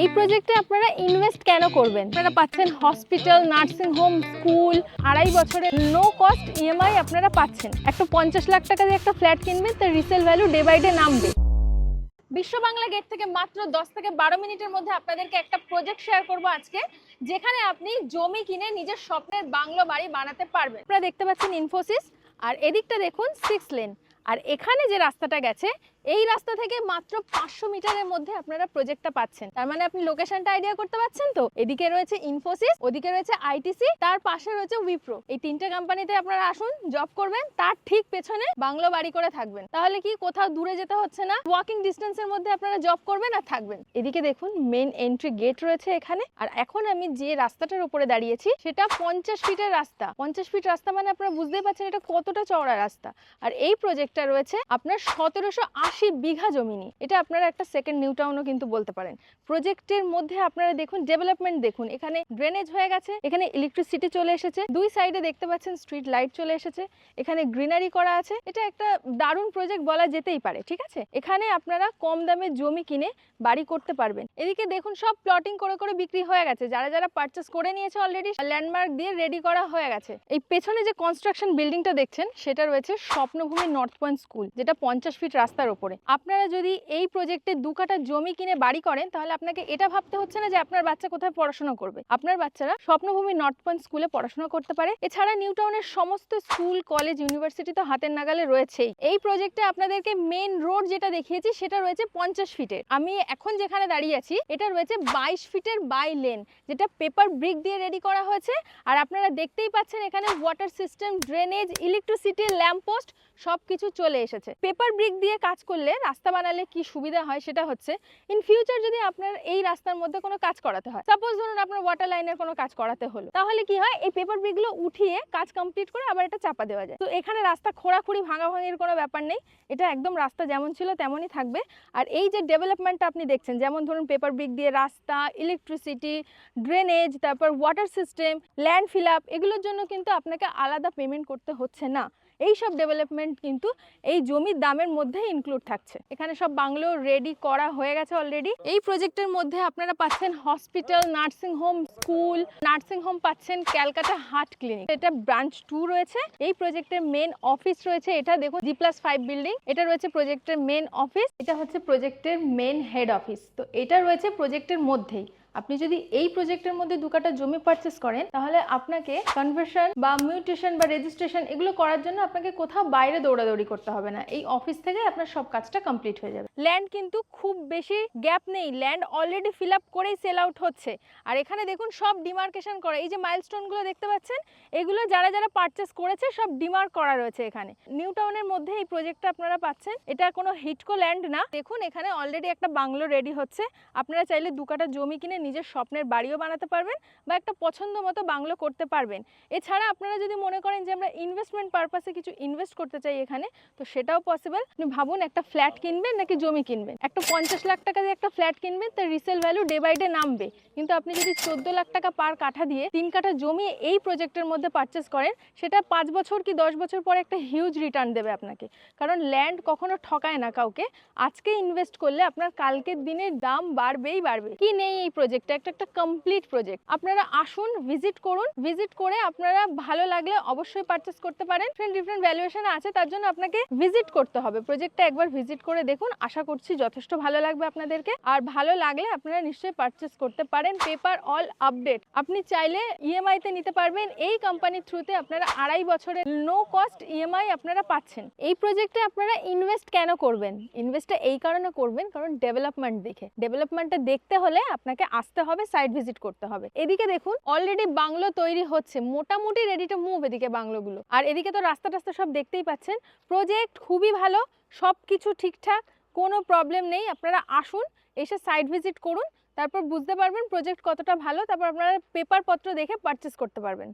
এই প্রজেক্টে আপনারা ইনভেস্ট কেন করবেন? আপনারা পাচ্ছেন হসপিটাল নার্সিং হোম স্কুল আড়াই বছরের নো কস্ট ইএমআই আপনারা পাচ্ছেন। একটা পঞ্চাশ লাখ টাকা দিয়ে একটা ফ্ল্যাট কিনবেন, তার resale value day by day নামবে। বিশ্ব বাংলা গেট থেকে মাত্র দশ থেকে বারো মিনিটের মধ্যে আপনাদেরকে একটা প্রজেক্ট শেয়ার করব আজকে, যেখানে আপনি জমি কিনে নিজের স্বপ্নের বাংলো বাড়ি বানাতে পারবেন। আপনারা দেখতে পাচ্ছেন ইনফোসিস আর এদিকটা দেখুন সিক্স লেন আর এখানে যে রাস্তাটা গেছে, এই রাস্তা থেকে মাত্র পাঁচশো মিটারের মধ্যে আপনারা প্রজেক্টটা পাচ্ছেন। তার মানে আপনি লোকেশনটা আইডিয়া করতে পারছেন তো? এদিকে রয়েছে ইনফোসিস ওদিকে রয়েছে আইটিসি তার পাশে রয়েছে উইপ্রো এই তিনটে কোম্পানিতে আপনারা আসুন জব করবেন, তার ঠিক পেছনে বাংলো বাড়ি করে থাকবেন। তাহলে কি কোথাও দূরে যেতে হচ্ছে না? ওয়াকিং ডিস্টেন্সের মধ্যে আপনারা জব করবেন আর থাকবেন। এদিকে দেখুন মেন এন্ট্রি গেট রয়েছে এখানে। আর এখন আমি যে রাস্তাটার উপরে দাঁড়িয়েছি, সেটা পঞ্চাশ ফিটের রাস্তা। পঞ্চাশ ফিট রাস্তা মানে আপনারা বুঝতেই পারছেন এটা কতটা চওড়া রাস্তা। আর এই প্রজেক্টটা রয়েছে আপনার সতেরোশো আশি বিঘা জমি নিয়ে। এটা আপনারা একটা সেকেন্ড নিউ টাউনও কিন্তু বলতে পারেন। প্রজেক্টের মধ্যে আপনারা দেখুন ডেভেলপমেন্ট দেখুন। এখানে ড্রেনেজ হয়ে গেছে, এখানে ইলেকট্রিসিটি চলে এসেছে, দুই সাইডে দেখতে পাচ্ছেন স্ট্রিট লাইট চলে এসেছে, এখানে গ্রিনারি করা আছে। এটা একটা দারুণ প্রজেক্ট বলা যেতেই পারে, ঠিক আছে? এখানে আপনারা কম দামে জমি কিনে বাড়ি করতে পারবেন। এদিকে দেখুন, সব প্লটিং করে করে বিক্রি হয়ে গেছে। যারা যারা পারচেস করে নিয়েছে অলরেডি ল্যান্ডমার্ক দিয়ে রেডি করা হয়ে গেছে। এই পেছনে যে কনস্ট্রাকশন বিল্ডিংটা দেখছেন, সেটা রয়েছে স্বপ্নভূমি নর্থ পয়েন্ট স্কুল, যেটা পঞ্চাশ ফিট রাস্তার ওপরে। আপনারা যদি এই প্রজেক্টে দু কাঠা জমি কিনে বাড়ি করেন, তাহলে আপনাকে এটা ভাবতে হচ্ছে না যে আপনার বাচ্চা কোথায় পড়াশোনা করবে। আপনার বাচ্চারা স্বপ্নভূমি নর্থ পয়েন্ট স্কুলে পড়াশোনা করতে পারে। এছাড়া নিউ টাউনের সমস্ত স্কুল, কলেজ, ইউনিভার্সিটি তো হাতের নাগালে রয়েছেই। এই প্রজেক্টে আপনাদেরকে মেন রোড যেটা দেখিয়েছি, সেটা রয়েছে পঞ্চাশ ফিটের আমি এখন যেখানে দাঁড়িয়ে আছি, এটা রয়েছে বাইশ ফিটের বাই লেন যেটা পেপার ব্রিক দিয়ে রেডি করা হয়েছে। আর আপনারা দেখতেই পাচ্ছেন এখানে water system drainage electricity lamppost সব কিছু চলে এসেছে। পেপার ব্রিক দিয়ে কাজ করলে রাস্তা বানালে কি সুবিধা হয় সেটা হচ্ছে ইন ফিউচার যদি আপনার এই রাস্তার মধ্যে কোনো কাজ করাতে হয় সাপোজ ধরুন আপনার ওয়াটার লাইনের কোনো কাজ করাতে হলো, তাহলে কি হয় এই পেপার ব্রিকগুলো উঠিয়ে কাজ কমপ্লিট করে আবার এটা চাপা দেওয়া যায়। তো এখানে রাস্তা খোঁড়াখুড়ি, ভাঙাভাঙির কোনো ব্যাপার নেই, এটা একদম রাস্তা যেমন ছিল তেমনই থাকবে। আর এই যে ডেভেলপমেন্টটা আপনি দেখছেন, যেমন ধরুন পেপার ব্রিক দিয়ে রাস্তা ইলেকট্রিসিটি ড্রেনেজ তারপর water system land fill up এগুলোর জন্য কিন্তু আপনাকে আলাদা পেমেন্ট করতে হচ্ছে না। এই সব ডেভেলপমেন্ট কিন্তু এই জমির দামের মধ্যে ইনক্লুড থাকছে। এখানে সব বাংলো রেডি করা হয়ে গেছে অলরেডি এই প্রজেক্টের মধ্যে আপনারা পাচ্ছেন hospital nursing home school nursing home পাচ্ছেন ক্যালকাটা হার্ট ক্লিনিক এটা ব্রাঞ্চ টু রয়েছে। এই প্রজেক্টের মেন অফিস রয়েছে। এটা দেখুন জি প্লাস ফাইভ বিল্ডিং এটা রয়েছে প্রজেক্টের মেন অফিস এটা হচ্ছে প্রজেক্টের মেন হেড অফিস তো এটা রয়েছে প্রজেক্টের মধ্যেই। আপনি যদি এই প্রজেক্টের মধ্যে দু কাটা জমি পারচেস করেন, তাহলে আপনাকে কনভার্সন বা মিউটেশন বা রেজিস্ট্রেশন এগুলো করার জন্য আপনাকে কোথাও বাইরে দৌড়াদৌড়ি করতে হবে না। এই অফিস থেকে আপনার সব কাজটা কমপ্লিট হয়ে যাবে। ল্যান্ড কিন্তু খুব বেশি গ্যাপ নেই। ল্যান্ড অলরেডি ফিল আপ করেই সেল আউট হচ্ছে। আর এখানে দেখুন সব ডিমার্কেশন করা। এই যে মাইলস্টোনগুলো দেখতে পাচ্ছেন, এগুলো যারা যারা পারচেস করেছে, সব ডিমার্ক করা রয়েছে এখানে। নিউ টাউনের মধ্যে এই প্রজেক্টটা আপনারা পাচ্ছেন। এটা কোনো হিটকো ল্যান্ড না। দেখুন এখানে অলরেডি একটা বাংলো রেডি হচ্ছে। আপনারা চাইলে দু কাটা জমি কিনে নিজের স্বপ্নের বাড়িও বানাতে পারবেন বা একটা পছন্দ মতো বাংলো করতে পারবেন। এছাড়া আপনারা যদি মনে করেন যে আমরা ইনভেস্টমেন্ট পারপাসে কিছু ইনভেস্ট করতে চাই এখানে, তো সেটাও পসিবল আপনি ভাবুন একটা ফ্ল্যাট কিনবেন নাকি জমি কিনবেন। একটা পঞ্চাশ লাখ টাকা দিয়ে একটা ফ্ল্যাট কিনবেন, তার resale value day by day নামবে। কিন্তু আপনি যদি চোদ্দ লাখ টাকা পার কাঠা দিয়ে তিন কাঠা জমি এই প্রজেক্টের মধ্যে পারচেস করেন, সেটা পাঁচ বছর কি দশ বছর পরে একটা হিউজ রিটার্ন দেবে আপনাকে। কারণ ল্যান্ড কখনো ঠকায় না কাউকে। আজকে ইনভেস্ট করলে আপনার কালকের দিনের দাম বাড়বেই বাড়বে। কি নেই এই প্রজেক্টে একটা একটা কমপ্লিট প্রজেক্ট আপনারা আসুন ভিজিট করুন। ভিজিট করে আপনারা ভালো লাগলে অবশ্যই পারচেস করতে পারেন। ডিফারেন্ট ডিফারেন্ট ভ্যালুয়েশন আছে, তার জন্য আপনাকে ভিজিট করতে হবে। প্রজেক্টটা একবার ভিজিট করে দেখুন। আশা করছি যথেষ্ট ভালো লাগবে আপনাদেরকে। আর ভালো লাগলে আপনারা নিশ্চয়ই পারচেস করতে পারেন। পেপার অল আপডেট আপনি চাইলে ইএমআই তে নিতে পারবেন। এই কোম্পানির থ্রুতে আপনারা আড়াই বছরের নো কস্ট ইএমআই আপনারা পাচ্ছেন। এই প্রজেক্টে আপনারা ইনভেস্ট কেন করবেন? ইনভেস্টটা এই কারণে করবেন, কারণ ডেভেলপমেন্ট দেখে। ডেভেলপমেন্টটা দেখতে হলে আপনাকে আসতে হবে সাইট ভিজিট করতে হবে। এদিকে দেখুন অলরেডি বাংলো তৈরি হচ্ছে। মোটামুটি রেডি টু মুভ এদিকে বাংলোগুলো। আর এদিকে তো রাস্তা টাস্তা সব দেখতেই পাচ্ছেন। প্রজেক্ট খুবই ভালো, সব কিছু ঠিকঠাক, কোনো প্রবলেম নেই। আপনারা আসুন, এসে সাইট ভিজিট করুন, তারপর বুঝতে পারবেন প্রজেক্ট কতটা ভালো, তারপর আপনারা পেপারপত্র দেখে পারচেস করতে পারবেন।